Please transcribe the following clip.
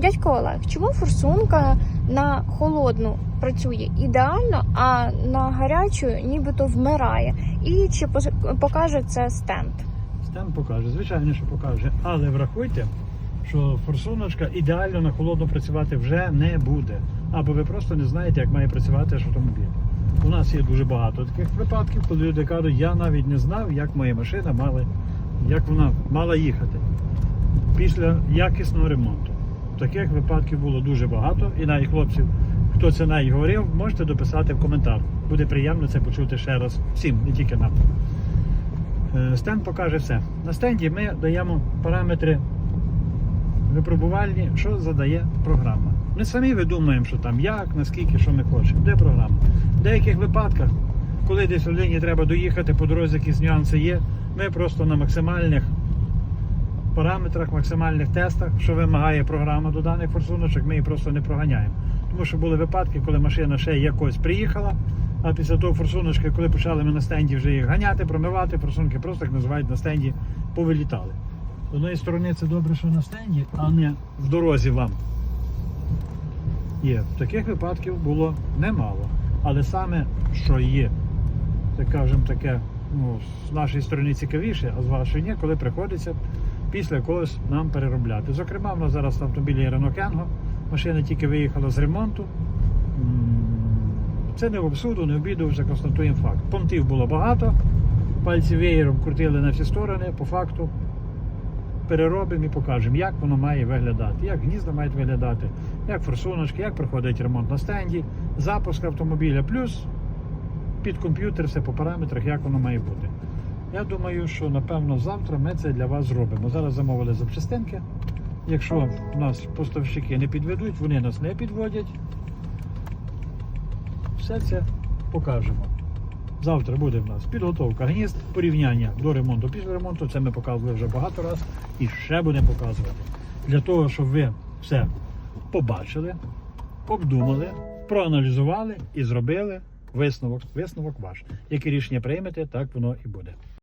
Дядько Олег, чому форсунка на холодну працює ідеально, а на гарячу нібито вмирає? І чи покаже це стенд? Стенд покаже, звичайно, що покаже. Але врахуйте, що форсуночка ідеально на холодно працювати вже не буде. Або ви просто не знаєте, як має працювати аж автомобіль. У нас є дуже багато таких випадків, коли люди кажуть, я навіть не знав, як моя машина мала, як вона мала їхати після якісного ремонту. Таких випадків було дуже багато, і навіть хлопців, хто це навіть говорив, можете дописати в коментар. Буде приємно це почути ще раз всім, не тільки нам. Е, Стенд покаже все. На стенді ми даємо параметри випробувальні, що задає програма. Ми самі видумуємо, що там як, наскільки, що ми хочемо. Де програма? В деяких випадках, коли десь в людині треба доїхати по дорозі, якісь нюанси є, ми просто на максимальних параметрах, максимальних тестах, що вимагає програма до даних форсуночок, ми її просто не проганяємо. Тому що були випадки, коли машина ще якось приїхала, а після того форсуночки, коли почали ми на стенді вже їх ганяти, промивати, форсунки просто як називають на стенді, повилітали. З однієї сторони це добре, що на стенді, а не в дорозі вам. Є. Таких випадків було немало. Але саме, що є, так кажемо, таке, ну, з нашої сторони цікавіше, а з вашої ні, коли приходиться після когось нам переробляти. Зокрема, в нас зараз на автомобілі Renault машина тільки виїхала з ремонту. Це не в обсуду, не обіду, вже констатуємо факт. Понтів було багато, пальці веєром крутили на всі сторони, по факту переробимо і покажемо, як воно має виглядати, як гнізда мають виглядати, як форсуночки, як проходить ремонт на стенді, запуск автомобіля, плюс під комп'ютер все по параметрах, як воно має бути. Я думаю, що напевно завтра ми це для вас зробимо. Зараз замовили запчастинки. Якщо нас поставщики не підведуть, вони нас не підводять. Все це покажемо. Завтра буде в нас підготовка гнізд, порівняння до ремонту після ремонту. Це ми показували вже багато разів і ще будемо показувати. Для того, щоб ви все побачили, обдумали, проаналізували і зробили висновок. Висновок ваш. Яке рішення приймете, так воно і буде.